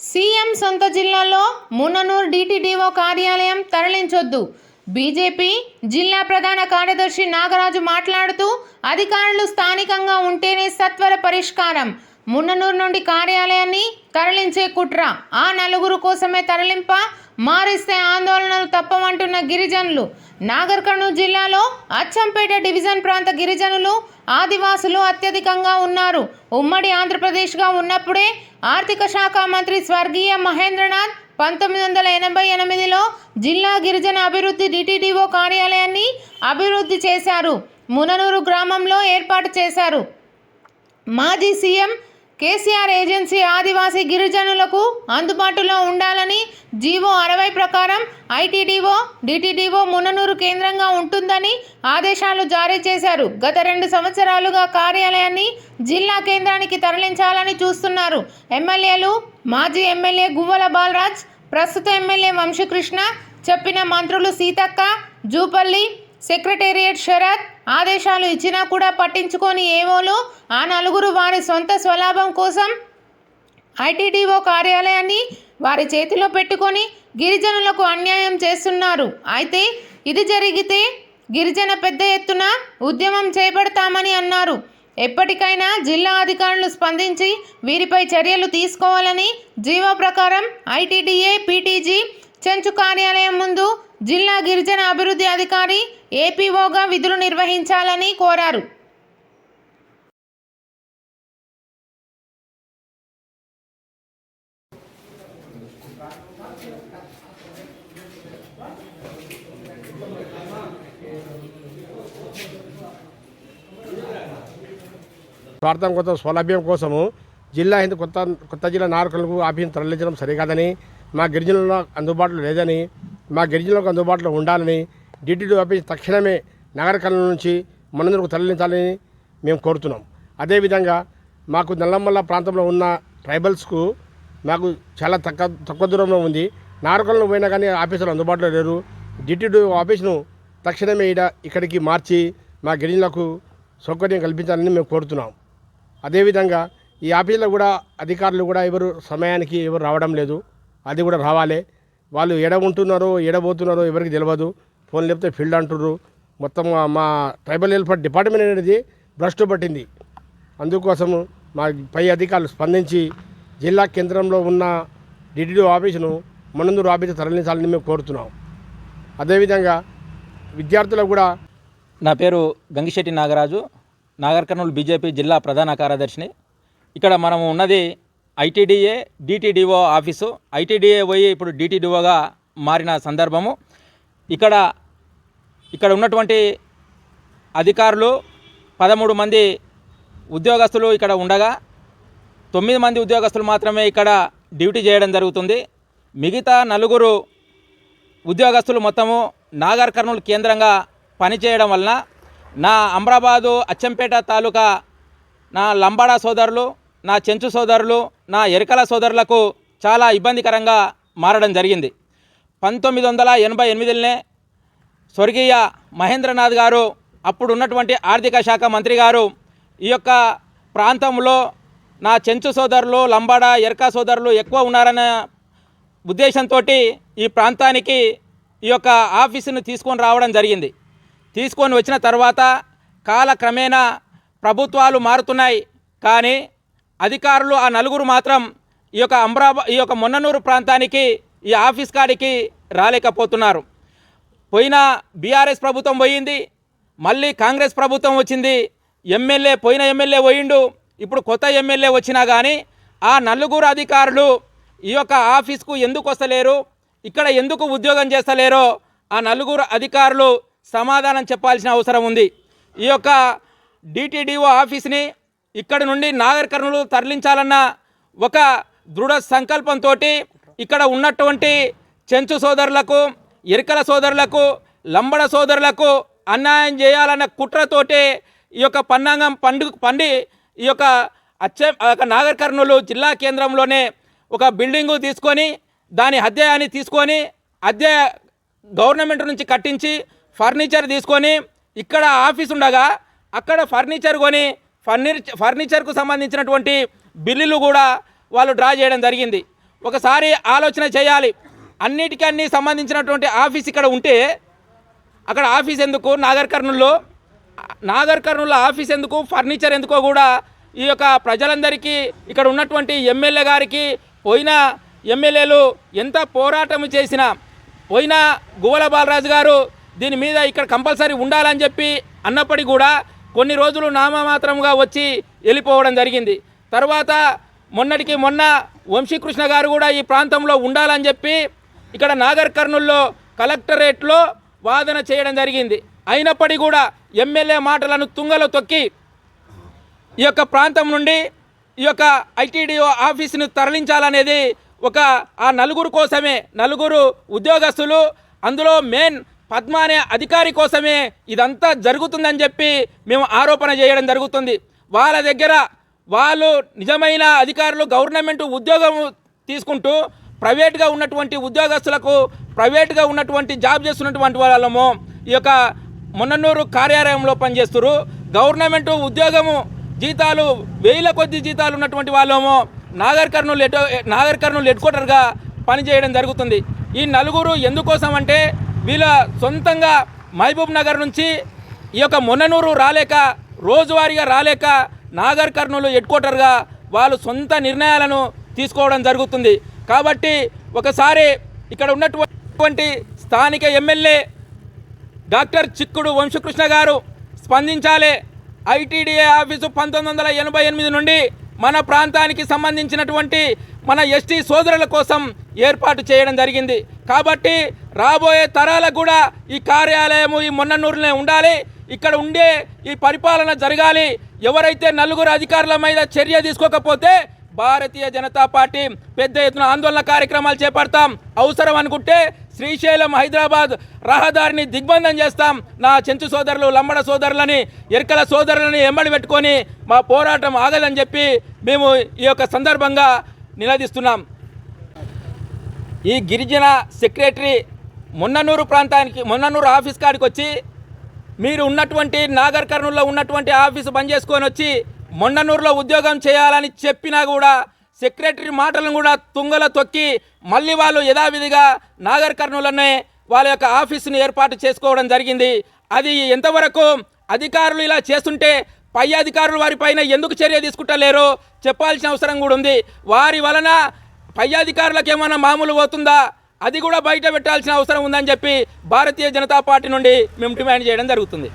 CM సొంత జిల్లాలో Munnanur DTDO కార్యాలయం తరలించొద్దు. బీజేపీ జిల్లా ప్రధాన కార్యదర్శి నాగరాజు మాట్లాడుతూ అధికారులు స్థానికంగా ఉంటేనే సత్వర పరిష్కారం. మున్ననూరు నుండి కార్యాలయాన్ని తరలించే కుట్ర ఆ నలుగురు కోసమే తరలింప? మారిస్తే ఆందోళనలు తప్పమంటున్న గిరిజనులు. నాగర్ కర్నూలు జిల్లాలో అచ్చంపేట డివిజన్ ప్రాంత గిరిజనులు ఆదివాసులు అత్యధికంగా ఉన్నారు. ఉమ్మడి ఆంధ్రప్రదేశ్గా ఉన్నప్పుడే ఆర్థిక శాఖ మంత్రి స్వర్గీయ మహేంద్రనాథ్ పంతొమ్మిది వందల ఎనభై ఎనిమిదిలో జిల్లా గిరిజన అభివృద్ధి డిటిడిఓ కార్యాలయాన్ని అభివృద్ధి చేశారు. ముననూరు గ్రామంలో ఏర్పాటు చేశారు. మాజీ సీఎం కేసీఆర్ ఏజెన్సీ ఆదివాసీ గిరిజనులకు అందుబాటులో ఉండాలని జీవో అరవై ప్రకారం ఐటీడీఓ డిటిడిఓ ముననూరు కేంద్రంగా ఉంటుందని ఆదేశాలు జారీ చేశారు. గత రెండు సంవత్సరాలుగా కార్యాలయాన్ని జిల్లా కేంద్రానికి తరలించాలని చూస్తున్నారు. ఎమ్మెల్యేలు మాజీ ఎమ్మెల్యే గువ్వల బాలరాజ్ ప్రస్తుత ఎమ్మెల్యే వంశీకృష్ణ చెప్పిన మంత్రులు సీతక్క జూపల్లి సెక్రటేరియట్ శరత్ ఆదేశాలు ఇచ్చినా కూడా పట్టించుకొని ఏవోలు ఆ నలుగురు వారి సొంత స్వలాభం కోసం ఐటీడీఓ కార్యాలయాన్ని వారి చేతిలో పెట్టుకొని గిరిజనులకు అన్యాయం చేస్తున్నారు. అయితే ఇది జరిగితే గిరిజన పెద్ద ఎత్తున ఉద్యమం చేపడతామని అన్నారు. ఎప్పటికైనా జిల్లా అధికారులు స్పందించి వీరిపై చర్యలు తీసుకోవాలని జీవో ప్రకారం ఐటీడీఏ పీటీజీ చెంచు కార్యాలయం ముందు జిల్లా గిరిజన అభివృద్ధి అధికారి ఏపీఓగా విధులు నిర్వహించాలని కోరారు. స్వార్థం కోసం సౌలభ్యం కోసము జిల్లా హిందూ కొత్త కొత్త జిల్లా నాయకులకు ఆఫీసును తరలించడం సరికాదని మా గిరిజనులకు అందుబాటులో లేదని మా గిరిజనులకు అందుబాటులో ఉండాలని డిటిడి ఆఫీస్ తక్షణమే నగర కళల నుంచి మనందరకు తరలించాలని మేము కోరుతున్నాం. అదేవిధంగా మాకు నల్లమల్ల ప్రాంతంలో ఉన్న ట్రైబల్స్కు మాకు చాలా తక్కువ తక్కువ దూరంలో ఉంది. నారకలను పోయినా కానీ ఆఫీసులు అందుబాటులో లేరు. డిటిడి ఆఫీసును తక్షణమే ఈడ ఇక్కడికి మార్చి మా గిరిజనులకు సౌకర్యం కల్పించాలని మేము కోరుతున్నాం. అదేవిధంగా ఈ ఆఫీసులో కూడా అధికారులు కూడా ఎవరు సమయానికి ఎవరు రావడం లేదు. అది కూడా రావాలి. వాళ్ళు ఎడ ఉంటున్నారో ఎడబోతున్నారో ఎవరికి తెలియదు ఫోన్ లేపితే ఫీల్డ్ అంటుర్రు. మొత్తం మా- ట్రైబల్ వెల్ఫేర్ డిపార్ట్మెంట్ అనేది భ్రష్టు పట్టింది. అందుకోసము మా పై అధికారులు స్పందించి జిల్లా కేంద్రంలో ఉన్న డిటిడి ఆఫీసును మనందరూ ఆఫీసు తరలించాలని మేము కోరుతున్నాం. అదేవిధంగా విద్యార్థులకు కూడా నా పేరు గంగిశెట్టి నాగరాజు. నాగర్ కర్నూలు బీజేపీ జిల్లా ప్రధాన కార్యదర్శిని. ఇక్కడ మనం ఉన్నది ఐటీడీఏ డిటిడిఓ ఆఫీసు. ఐటీడీఏ పోయి ఇప్పుడు డిటిడిఓగా మారిన సందర్భము. ఇక్కడ ఇక్కడ ఉన్నటువంటి అధికారులు పదమూడు మంది ఉద్యోగస్తులు ఇక్కడ ఉండగా తొమ్మిది మంది ఉద్యోగస్తులు మాత్రమే ఇక్కడ డ్యూటీ చేయడం జరుగుతుంది. మిగతా నలుగురు ఉద్యోగస్తులు మొత్తము నాగర్ కర్నూలు కేంద్రంగా పనిచేయడం వలన నా అమ్రాబాదు అచ్చంపేట తాలూకా నా లంబాడా సోదరులు నా చెంచు సోదరులు నా ఎరకల సోదరులకు చాలా ఇబ్బందికరంగా మారడం జరిగింది. పంతొమ్మిది వందల ఎనభై ఎనిమిదిలోనే స్వర్గీయ మహేంద్రనాథ్ గారు అప్పుడు ఉన్నటువంటి ఆర్థిక శాఖ మంత్రి గారు ఈ యొక్క ప్రాంతంలో నా చెంచు సోదరులు లంబాడ ఎరక సోదరులు ఎక్కువ ఉన్నారన్న ఉద్దేశంతో ఈ ప్రాంతానికి ఈ యొక్క ఆఫీసును తీసుకొని రావడం జరిగింది. తీసుకొని వచ్చిన తర్వాత కాలక్రమేణా ప్రభుత్వాలు మారుతున్నాయి. కానీ అధికారులు ఆ నలుగురు మాత్రం ఈ యొక్క అమ్రాబా ఈ యొక్క మొన్ననూరు ప్రాంతానికి ఈ ఆఫీస్ కాడికి రాలేకపోతున్నారు. పోయిన బీఆర్ఎస్ ప్రభుత్వం పోయింది మళ్ళీ కాంగ్రెస్ ప్రభుత్వం వచ్చింది ఎమ్మెల్యే పోయిన ఎమ్మెల్యే పోయిండు ఇప్పుడు కొత్త ఎమ్మెల్యే వచ్చినా కానీ ఆ నలుగురు అధికారులు ఈ యొక్క ఆఫీస్కు ఎందుకు వస్తలేరు ఇక్కడ ఎందుకు ఉద్యోగం చేస్తలేరో ఆ నలుగురు అధికారులు సమాధానం చెప్పాల్సిన అవసరం ఉంది. ఈ యొక్క డిటిడిఓ ఆఫీస్ని ఇక్కడ నుండి నాగరికర్ణులు తరలించాలన్న ఒక దృఢ సంకల్పంతో ఇక్కడ ఉన్నటువంటి చెంచు సోదరులకు ఎరికల సోదరులకు లంబడ సోదరులకు అన్యాయం చేయాలన్న కుట్రతోటే ఈ యొక్క పన్నాంగం పండు పండి ఈ యొక్క అచ్చ యొక్క నాగర్ కర్నూలు జిల్లా కేంద్రంలోనే ఒక బిల్డింగు తీసుకొని దాని అధ్యాయాన్ని తీసుకొని అద్దె గవర్నమెంట్ నుంచి కట్టించి ఫర్నిచర్ తీసుకొని ఇక్కడ ఆఫీస్ ఉండగా అక్కడ ఫర్నిచర్ కొని ఫర్నిచర్ ఫర్నిచర్కు సంబంధించినటువంటి బిల్లులు కూడా వాళ్ళు డ్రా చేయడం జరిగింది. ఒకసారి ఆలోచన చేయాలి. అన్నిటికీ అన్ని సంబంధించినటువంటి ఆఫీస్ ఇక్కడ ఉంటే అక్కడ ఆఫీస్ ఎందుకు? నాగర్ కర్నూల్లో నాగర్ కర్నూల్లో ఆఫీస్ ఎందుకు? ఫర్నిచర్ ఎందుకో కూడా ఈ యొక్క ప్రజలందరికీ ఇక్కడ ఉన్నటువంటి ఎమ్మెల్యే గారికి పోయిన ఎమ్మెల్యేలు ఎంత పోరాటం చేసినా పోయిన గువల బాలరాజు గారు దీని మీద ఇక్కడ కంపల్సరీ ఉండాలని చెప్పి అన్నప్పటికీ కూడా కొన్ని రోజులు నామమాత్రంగా వచ్చి వెళ్ళిపోవడం జరిగింది. తర్వాత మొన్నటికి మొన్న వంశీకృష్ణ గారు కూడా ఈ ప్రాంతంలో ఉండాలని చెప్పి ఇక్కడ నాగర్ కర్నూల్లో కలెక్టరేట్లో వాదన చేయడం జరిగింది. అయినప్పటికీ కూడా ఎమ్మెల్యే మాటలను తుంగలో తొక్కి ఈ యొక్క ప్రాంతం నుండి ఈ యొక్క ఐటీడీఓ ఆఫీసును తరలించాలనేది ఒక ఆ నలుగురు కోసమే నలుగురు ఉద్యోగస్తులు అందులో మెయిన్ పద్మ అనే అధికారి కోసమే ఇదంతా జరుగుతుందని చెప్పి మేము ఆరోపణ చేయడం జరుగుతుంది. వాళ్ళ దగ్గర వాళ్ళు నిజమైన అధికారులు గవర్నమెంట్ ఉద్యోగం తీసుకుంటూ ప్రైవేట్గా ఉన్నటువంటి ఉద్యోగస్తులకు ప్రైవేట్గా ఉన్నటువంటి జాబ్ చేస్తున్నటువంటి వాళ్ళము ఈ యొక్క మొన్ననూరు కార్యాలయంలో పనిచేస్తున్నారు గవర్నమెంట్ ఉద్యోగము జీతాలు వేల కొద్ది జీతాలు ఉన్నటువంటి వాళ్ళము నాగర్ కర్నూలు ఎటో నాగర్ కర్నూలు హెడ్ క్వార్టర్గా పనిచేయడం జరుగుతుంది. ఈ నలుగురు ఎందుకోసం అంటే వీళ్ళ సొంతంగా మహబూబ్ నగర్ నుంచి ఈ యొక్క మొన్ననూరు రాలేక రోజువారీగా రాలేక నాగర్ కర్నూలు హెడ్ క్వార్టర్గా వాళ్ళు సొంత నిర్ణయాలను తీసుకోవడం జరుగుతుంది. కాబట్టి ఒకసారి ఇక్కడ ఉన్నటువంటి స్థానిక ఎమ్మెల్యే డాక్టర్ చిక్కుడు వంశకృష్ణ గారు స్పందించాలి. ఐటీడీఏ ఆఫీసు పంతొమ్మిది వందల ఎనభై ఎనిమిది నుండి మన ప్రాంతానికి సంబంధించినటువంటి మన ఎస్టీ సోదరుల కోసం ఏర్పాటు చేయడం జరిగింది. కాబట్టి రాబోయే తరాలకు కూడా ఈ కార్యాలయము ఈ మొన్ననూరులోనే ఉండాలి. ఇక్కడ ఉండే ఈ పరిపాలన జరగాలి. ఎవరైతే నలుగురు అధికారుల మీద చర్య తీసుకోకపోతే భారతీయ జనతా పార్టీ పెద్ద ఎత్తున ఆందోళన కార్యక్రమాలు చేపడతాం. అవసరం అనుకుంటే శ్రీశైలం హైదరాబాద్ రహదారిని దిగ్బంధం చేస్తాం. నా చెంచు సోదరులు లంబడ సోదరులని ఎరకల సోదరులని ఎమ్మడి పెట్టుకొని మా పోరాటం ఆగదని చెప్పి మేము ఈ యొక్క సందర్భంగా నిలదీస్తున్నాం ఈ గిరిజన సెక్రటరీ మొన్ననూరు ప్రాంతానికి మొన్ననూరు ఆఫీస్ కాడికి వచ్చి మీరు ఉన్నటువంటి నాగర్ కర్నూల్లో ఉన్నటువంటి ఆఫీసు బంద్ చేసుకొని వచ్చి మొన్ననూరులో ఉద్యోగం చేయాలని చెప్పినా కూడా సెక్రటరీ మాటలను కూడా తుంగల తొక్కి మళ్ళీ వాళ్ళు యథావిధిగా నాగర్ కర్నూలనే వాళ్ళ యొక్క ఆఫీసును ఏర్పాటు చేసుకోవడం జరిగింది. అది ఎంతవరకు అధికారులు ఇలా చేస్తుంటే పై అధికారులు వారిపైన ఎందుకు చర్య తీసుకుంటలేరో చెప్పాల్సిన అవసరం కూడా ఉంది. వారి వలన పై అధికారులకు ఏమైనా మామూలు పోతుందా? అది కూడా బయట పెట్టాల్సిన అవసరం ఉందని చెప్పి భారతీయ జనతా పార్టీ నుండి మేము డిమాండ్ చేయడం జరుగుతుంది.